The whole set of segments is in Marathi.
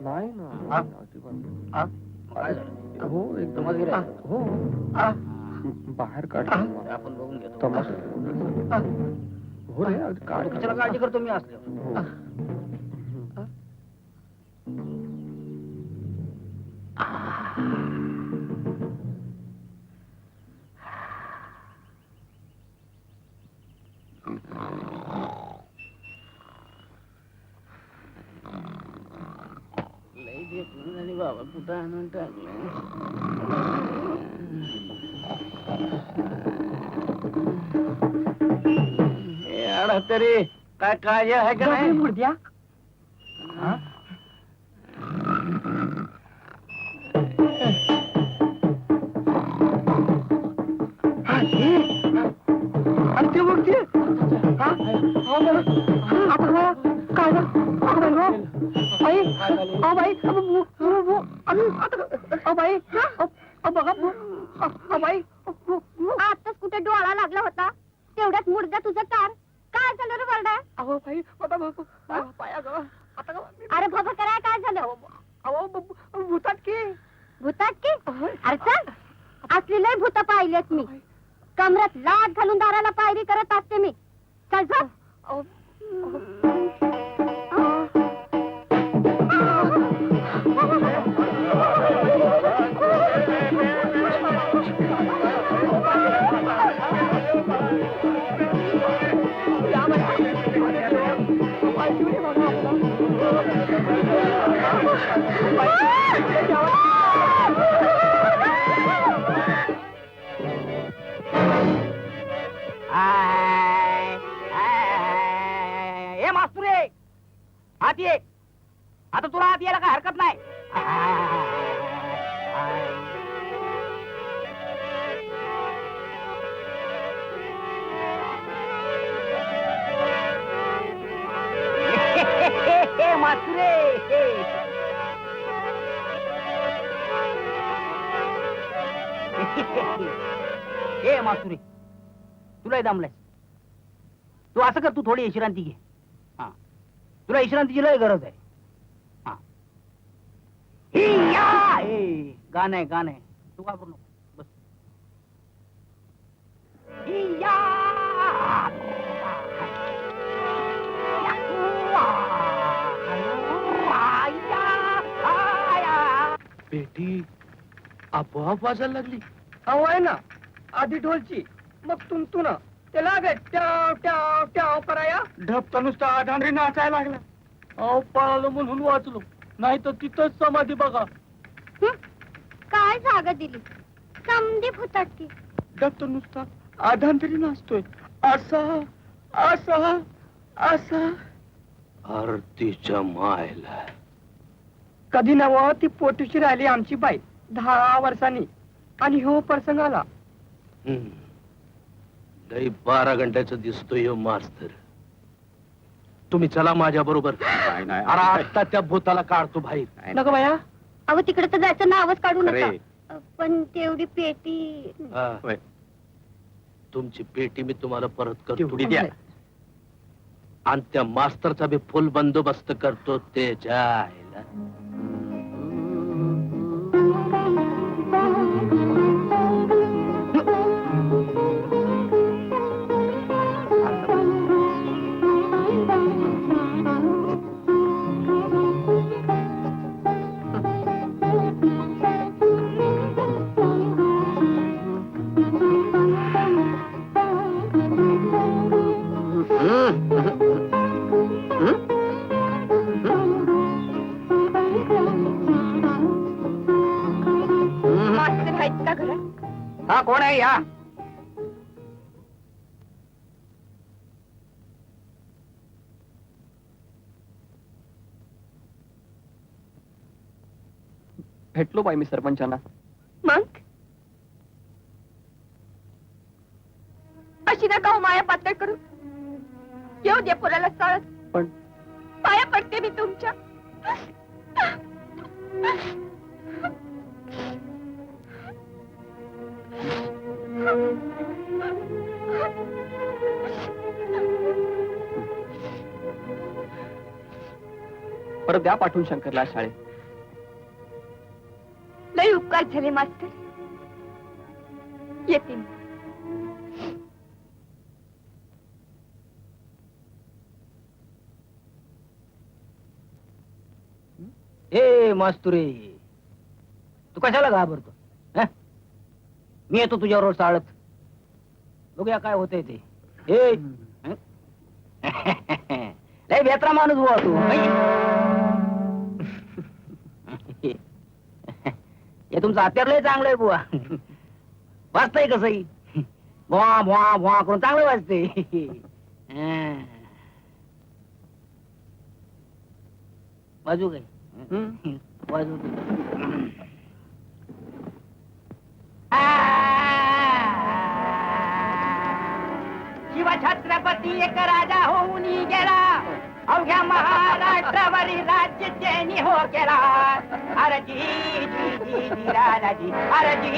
नाही ना? हो एकदम? हो आ? बाहेर काढ? आपण बघून घेतो? हो रे काढ काळजी करतो मी असले घेतलं झाली बाबा कुठं आणून टाकलं याडा तरी काय काळजी आहे का नाही? मुर्द्या prabhu आय, आय, ए मास्तुरे आत ये आता तुला आत यायला काय हरकत नाही आय, मास्तुरे मासुरी. मास्तुरी तुला दमलाय. तू असं कर तू थोडी विश्रांती घे. हा. तुला विश्रांतीची लय गरज आहे. हा. गाणं आहे गाणं आहे. तू वापरू नको. बस. हिया! आपोआप वाजायला लागली. अहो आहे ना. आधी ढोलची मग तुंतुन. त्याला गे ट्याव ट्याव ट्याव कराया ढपका नुसता आढांडरी नाचायला लागला. अहो पळालो म्हणून वाचलो. नाही तर तिथंच समाधी बघा. हं? काय जागा दिली? समधी भूतात की ढपका नुसता आढांडरी नाचतोय. असा असा असा. आरतीच्या मायला. कधी नव ती पोटीशी राहिली आमची बाई. दहा वर्षांनी. आणि हो प्रसंग आला. लई बारा घंट्याचं दिसतोय मास्तर. तुम्ही चला माझ्या बरोबर. अरे आता त्या भूताला काढतो बाहेर. नको बाया. अहो तिकडे तर जायचं नावच काढू खरे. नका पण तेवढी पेटी. हा. तुमची पेटी मी तुम्हाला परत करतो. तेवढी द्या. आणि त्या मास्तरचा बी फुल बंदोबस्त करतो ते जायला. घरात हा कोण आहे या भेटलो बाई मी सरपंचांना परत द्या पाठवून शंकरला शाळेत. लई उपकार झाले मास्तर. येते मी. ए मस्तुरे तू कशाला घाबरतो? हं? मी येतो तुझ्यावर चाळत. बघूया काय होतंय ते. ए हं? लय बेत्रा माणूस बुवा तू हे तुमचं हत्यार लय चांगलं आहे बुवा. वाचतंय कसंही भुवा भुवा भुवा करून चांगलं वाजते हं. वाजू काय? वाजू शिव छत्रपती एक राजा होऊन गेला. अवघ्या महाराष्ट्रावरील राज्य त्यांनी हो केला. अरे जी जी जी जी राजाजी अरे जी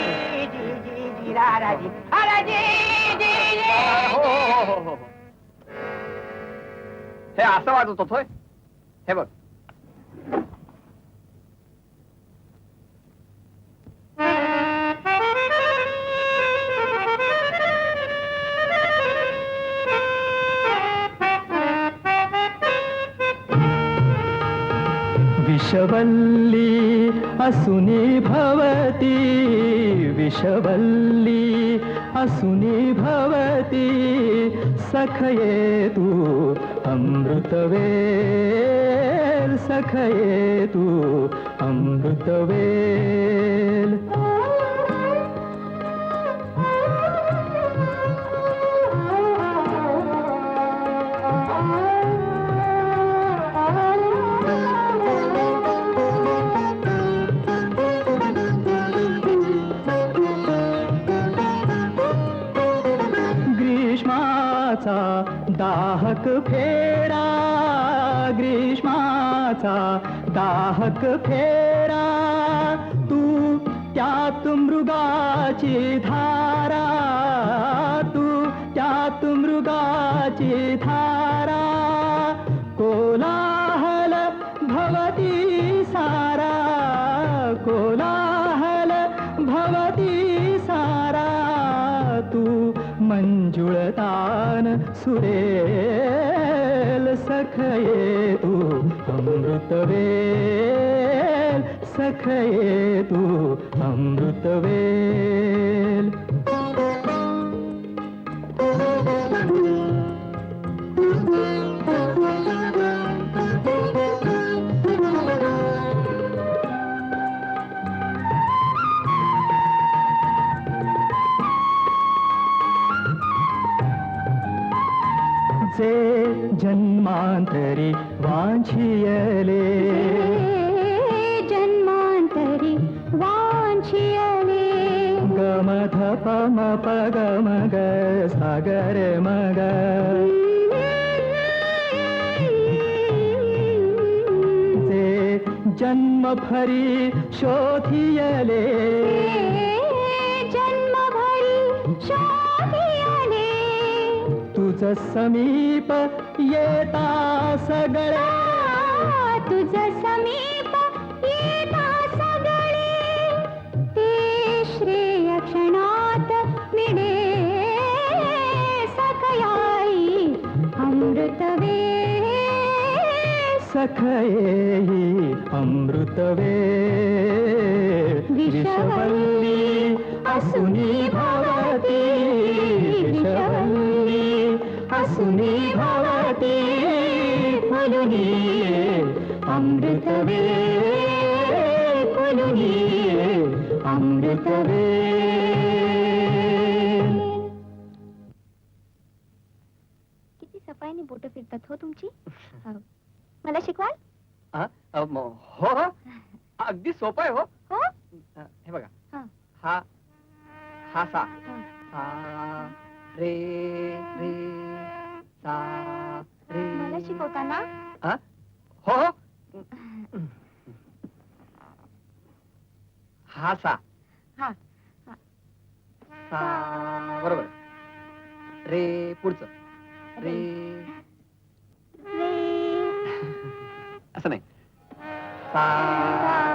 जी जी जी राजाजी अरे जी जी हो, जी. हो, हो, हो, हो. हे असं वाजत होतोय हे बघ. विषवल्ली असुनी भवती विषवल्ली असुनी भवती सखये तू अमृतवेल सखये तू अमृतवेल। दाहक फेरा ग्रीष्माचा दाहक फेरा. तू त्यात मृगाची धारा तू त्यात मृगाची धारा. कोला मंजुळतान सुरेल सखये तू अमृतवेल सखये तू अमृतवेल गमध पम पगम ग सागर मग जे जन्म फरी शोधियले जन्मभरी शोधियले तुझ समीप येता सगळ्या तुझ समीप सखयेहि अमृतवे। विषवल्ली असुनी भवती। विषवल्ली असुनी भवती। फुलुनी अमृतवे। फुलुनी अमृतवे। हा? अ, म- हो हो. अगदी सोपं आहे हो. हो? अ, हे बघा. हा. हा हा सा. हा. सा रे रे सा रे. मला शिकवताना हा? हो हो. हा सा. हा. सा बरोबर. रे पुढचं. रे. रे. असं नाही. सा रे